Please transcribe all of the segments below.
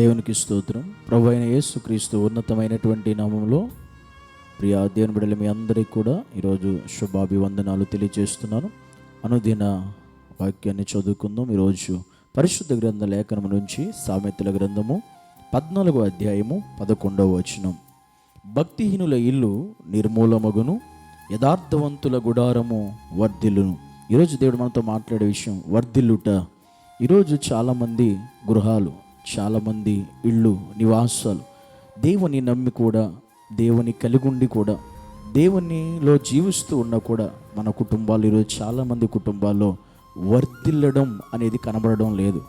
దేవునికి స్తోత్రం. ప్రభు అయిన యేసుక్రీస్తు ఉన్నతమైనటువంటి నామంలో ప్రియ దేవుని బిడ్డలు మీ అందరికీ కూడా ఈరోజు శుభాభివందనాలు తెలియజేస్తున్నాను. అనుదిన వాక్యాన్ని చదువుకుందాం. ఈరోజు పరిశుద్ధ గ్రంథ లేఖనం నుంచి సామెతల గ్రంథము పద్నాలుగో అధ్యాయము పదకొండవ వచనం. భక్తిహీనుల ఇల్లు నిర్మూలమగును యథార్థవంతుల గుడారము వర్ధిల్లును. ఈరోజు దేవుడు మనతో మాట్లాడే విషయం వర్ధిల్లుట. ఈరోజు చాలామంది గృహాలు చాలామంది ఇళ్ళు నివాసాలు దేవుని నమ్మి కూడా దేవుని కలిగుండి కూడా దేవునిలో జీవిస్తూ ఉన్నా కూడా మన కుటుంబాలు ఈరోజు చాలామంది కుటుంబాల్లో వర్ధిల్లడం అనేది కనబడడం లేదు.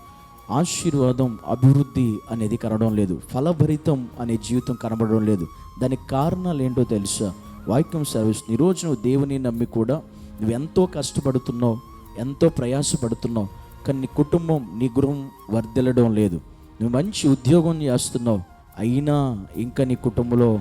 ఆశీర్వాదం అభివృద్ధి అనేది కనడం లేదు. ఫలభరితం అనే జీవితం కనబడడం లేదు. దానికి కారణాలు ఏంటో తెలుసా? వాక్యం సర్వీస్ ఈరోజు నువ్వు దేవుని నమ్మి కూడా నువ్వు ఎంతో కష్టపడుతున్నావు ఎంతో ప్రయాసపడుతున్నావు కానీ నీ కుటుంబం నీ గృహం వర్ధిల్లడం లేదు. నువ్వు మంచి ఉద్యోగం చేస్తున్నావు. అయినా ఇంకా నీ కుటుంబంలో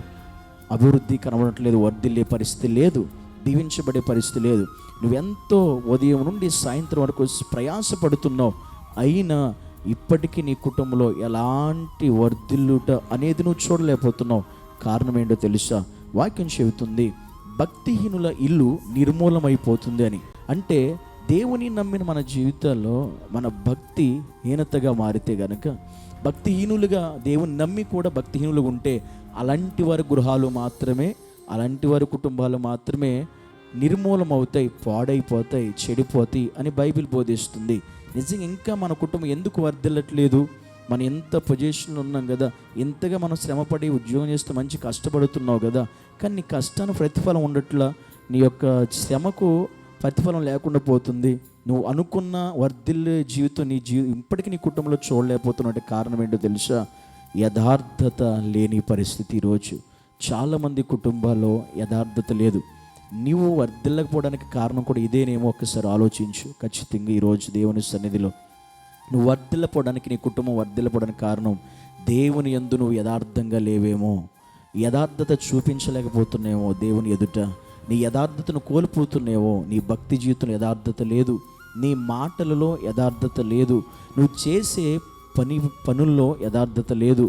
అభివృద్ధి కనబడట్లేదు వర్ధిల్లే పరిస్థితి లేదు దీవించబడే పరిస్థితి లేదు. నువ్వెంతో ఉదయం నుండి సాయంత్రం వరకు ప్రయాసపడుతున్నావు. అయినా ఇప్పటికీ నీ కుటుంబంలో ఎలాంటి వర్ధిల్లుట అనేది నువ్వు చూడలేకపోతున్నావు. కారణం ఏంటో తెలుసా? వాక్యం చెబుతుంది భక్తిహీనుల ఇల్లు నిర్మూలమైపోతుంది అని. అంటే దేవుని నమ్మిన మన జీవితాల్లో మన భక్తి హీనతగా మారితే గనక భక్తిహీనులుగా దేవుని నమ్మి కూడా భక్తిహీనులుగా ఉంటే అలాంటి వారి గృహాలు మాత్రమే అలాంటి వారి కుటుంబాలు మాత్రమే నిర్మూలమవుతాయి పాడైపోతాయి చెడిపోతాయి అని బైబిల్ బోధిస్తుంది. నిజంగా ఇంకా మన కుటుంబం ఎందుకు వర్దిల్లట్లేదు మనం ఎంత పొజిషన్లో ఉన్నాం కదా ఎంతగా మనం శ్రమపడి ఉద్యోగం చేస్తూ మంచి కష్టపడుతున్నావు కదా కానీ నీ కష్టానికి ప్రతిఫలం ఉండట్లా? నీ యొక్క శ్రమకు ప్రతిఫలం లేకుండా పోతుంది. నువ్వు అనుకున్న వర్ధిల్లే జీవితం నీ జీవి ఇప్పటికీ నీ కుటుంబంలో చూడలేకపోతున్నట్టు కారణం ఏంటో తెలుసా? యథార్థత లేని పరిస్థితి ఈరోజు. చాలామంది కుటుంబాల్లో యథార్థత లేదు. నీవు వర్ధిల్లకపోవడానికి కారణం కూడా ఇదేనేమో ఒక్కసారి ఆలోచించు. ఖచ్చితంగా ఈరోజు దేవుని సన్నిధిలో నువ్వు వర్ధిల్లపోవడానికి నీ కుటుంబం వర్ధిల్లపోవడానికి కారణం దేవుని ఎందు నువ్వు యథార్థంగా లేవేమో. యథార్థత చూపించలేకపోతున్నావేమో దేవుని ఎదుట. నీ యథార్థతను కోల్పోతున్నావో నీ భక్తి జీవితంలో యథార్థత లేదు నీ మాటలలో యథార్థత లేదు నువ్వు చేసే పని పనుల్లో యథార్థత లేదు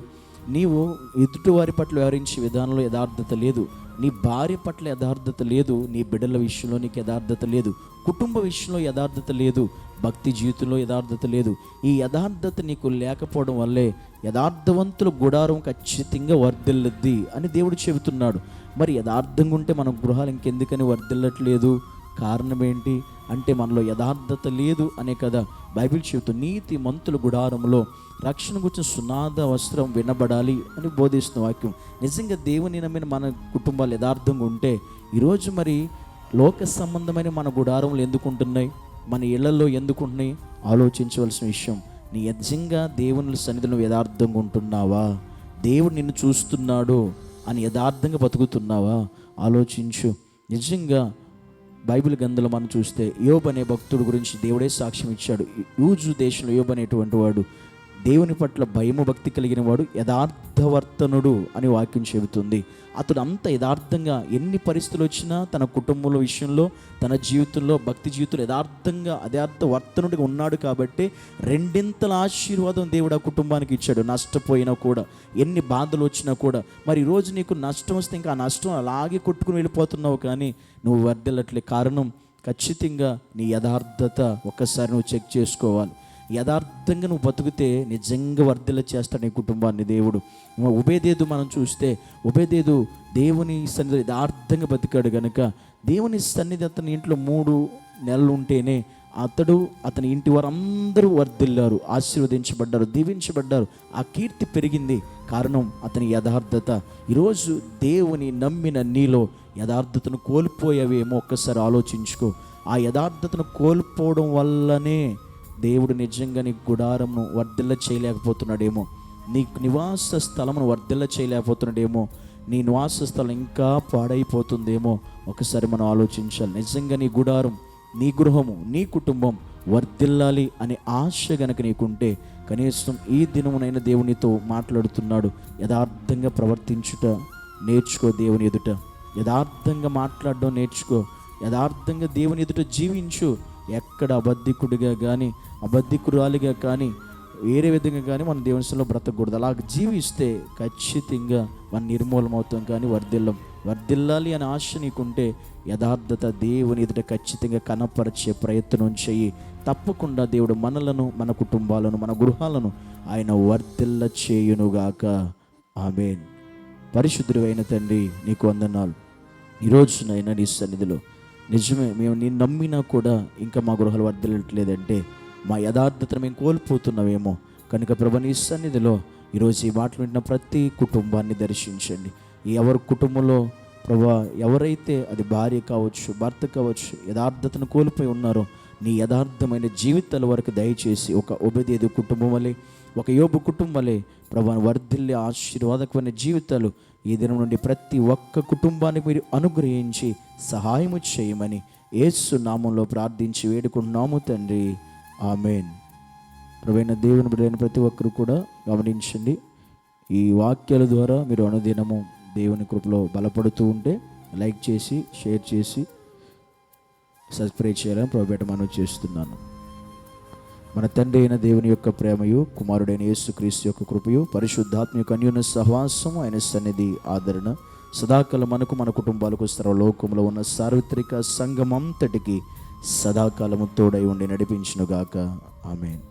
నీవు ఎదుటివారి పట్ల వ్యవహరించే విధానంలో యథార్థత లేదు నీ భార్య పట్ల యథార్థత లేదు నీ బిడ్డల విషయంలో నీకు యథార్థత లేదు కుటుంబ విషయంలో యథార్థత లేదు భక్తి జీవితంలో యథార్థత లేదు. ఈ యథార్థత నీకు లేకపోవడం వల్లే యథార్థవంతుల గుడారం ఖచ్చితంగా వర్ధిల్లుద్ది అని దేవుడు చెబుతున్నాడు. మరి యథార్థంగా ఉంటే మన గృహాలు ఇంకెందుకని వర్ధిల్లట్లేదు? కారణం ఏంటి అంటే మనలో యథార్థత లేదు అనే కదా బైబిల్ చెబుతూ నీతి మంతుల గుడారంలో రక్షణ గురించి సునాద వస్త్రం వినబడాలి అని బోధిస్తున్న వాక్యం. నిజంగా దేవుని నమ్మిన మన కుటుంబాలు యథార్థంగా ఉంటే ఈరోజు మరి లోక సంబంధమైన మన గుడారములు ఎందుకుంటున్నాయి? మన ఇళ్ళలో ఎందుకుంటున్నాయి ఆలోచించవలసిన విషయం నీ నిజంగా దేవుని సన్నిధిలో యథార్థంగా ఉంటున్నావా? దేవుడు నిన్ను చూస్తున్నాడు అని యథార్థంగా బతుకుతున్నావా? ఆలోచించు. నిజంగా బైబిల్ గంధలు మనం చూస్తే యోబ్ అనే భక్తుడు గురించి దేవుడే సాక్ష్యం ఇచ్చాడు. యూజు దేశంలో యోబ్ అనేటువంటి వాడు దేవుని పట్ల భయము భక్తి కలిగిన వాడు యథార్థవర్తనుడు అని వాక్యం చెబుతుంది. అతడు అంత యథార్థంగా ఎన్ని పరిస్థితులు వచ్చినా తన కుటుంబంలో విషయంలో తన జీవితంలో భక్తి జీవితంలో యథార్థంగా యథార్థవర్తనుడిగా ఉన్నాడు కాబట్టి రెండింతల ఆశీర్వాదం దేవుడు ఆ కుటుంబానికి ఇచ్చాడు. నష్టపోయినా కూడా ఎన్ని బాధలు వచ్చినా కూడా. మరి ఈరోజు నీకు నష్టం వస్తే ఇంకా ఆ నష్టం అలాగే కొట్టుకుని వెళ్ళిపోతున్నావు కానీ నువ్వు వర్దిల్లట్లే కారణం ఖచ్చితంగా నీ యథార్థత ఒక్కసారి నువ్వు చెక్ చేసుకోవాలి. యథార్థంగా నువ్వు బతికితే నిజంగా వర్ధిల్ల చేస్తాడు నీ కుటుంబాన్ని దేవుడు. ఉభయదేదు మనం చూస్తే ఉభయదేదు దేవుని సన్నిధి యథార్థంగా బతికాడు కనుక దేవుని సన్నిధి అతని ఇంట్లో మూడు నెలలు ఉంటేనే అతడు అతని ఇంటి వారందరూ వర్ధిల్లారు ఆశీర్వదించబడ్డారు దీవించబడ్డారు. ఆ కీర్తి పెరిగింది. కారణం అతని యథార్థత. ఈరోజు దేవుని నమ్మిన నీలో యథార్థతను కోల్పోయావేమో ఒక్కసారి ఆలోచించుకో. ఆ యథార్థతను కోల్పోవడం వల్లనే దేవుడు నిజంగా నీ గుడారమును వర్ధిల్ల చేయలేకపోతున్నాడేమో. నీ నివాస స్థలమును వర్ధిల్ల చేయలేకపోతున్నాడేమో. నీ నివాస స్థలం ఇంకా పాడైపోతుందేమో. ఒకసారి మనం ఆలోచించాలి. నిజంగా నీ గుడారం నీ గృహము నీ కుటుంబం వర్ధిల్లాలి అనే ఆశ గనక నీకుంటే కనీసం ఈ దినమునైన దేవునితో మాట్లాడుతున్నాడు. యథార్థంగా ప్రవర్తించుట నేర్చుకో దేవుని ఎదుట. యథార్థంగా మాట్లాడడం నేర్చుకో. యథార్థంగా దేవుని ఎదుట జీవించు. ఎక్కడ అబద్ధికుడిగా కానీ అబద్ధికురాలిగా కానీ వేరే విధంగా కానీ మన దేవస్థలో బ్రతకూడదు. అలా జీవిస్తే ఖచ్చితంగా మనం నిర్మూలమవుతాం కానీ వర్ధిల్లం వర్ధిల్లాలి అనే ఆశ నీకుంటే యథార్థత దేవుని ఎదుట ఖచ్చితంగా కనపరిచే ప్రయత్నం చేయి తప్పకుండా దేవుడు మనలను మన కుటుంబాలను మన గృహాలను ఆయన వర్ధిల్ల చేయునుగాక. ఆమెన్. పరిశుద్ధుడు అయిన తండ్రి నీకు వందనాలు. ఈరోజునైనా నీ సన్నిధిలో నిజమే మేము నేను నమ్మినా కూడా ఇంకా మా గృహాలు వర్ధిల్లట్లేదంటే మా యథార్థతను మేము కోల్పోతున్నామేమో. కనుక ప్రభు నీ సన్నిధిలో ఈరోజు ఈ మాటలు వింటున్న ప్రతి కుటుంబాన్ని దర్శించండి. ఎవరి కుటుంబంలో ప్రభా ఎవరైతే అది భార్య కావచ్చు భర్త కావచ్చు యథార్థతను కోల్పోయి ఉన్నారో నీ యథార్థమైన జీవితాల వరకు దయచేసి ఒక ఉభదేది కుటుంబం వలె ఒక యోబు కుటుంబం వలె ప్రభా వర్ధిల్లే ఆశీర్వాదకమైన జీవితాలు ఈ దినం నుండి ప్రతి ఒక్క కుటుంబానికి మీరు అనుగ్రహించి సహాయము చేయమని ఏసు నామంలో ప్రార్థించి వేడుకుంటున్నాము తండ్రి. ఆమెన్. ప్రవైన దేవుని బిడ్డైన ప్రతి ఒక్కరు కూడా గమనించండి. ఈ వాక్యాల ద్వారా మీరు అనుదినము దేవుని కృపలో బలపడుతూ ఉంటే లైక్ చేసి షేర్ చేసి సబ్స్క్రైబ్ చేయాలని ప్రభుపేట మనం చేస్తున్నాను. మన తండ్రి అయిన దేవుని యొక్క ప్రేమయు కుమారుడైన యేసుక్రీస్తు యొక్క కృపయు పరిశుద్ధాత్మ యొక్క అన్యోన్య సహవాసము ఆయన సన్నిధి ఆదరణ. సదాకాలం మనకు మన కుటుంబాలకు సర్వలోకంలో ఉన్న సార్వత్రిక సంఘమంతటికి సదాకాలము తోడై ఉండి నడిపించునుగాక. ఆమెన్.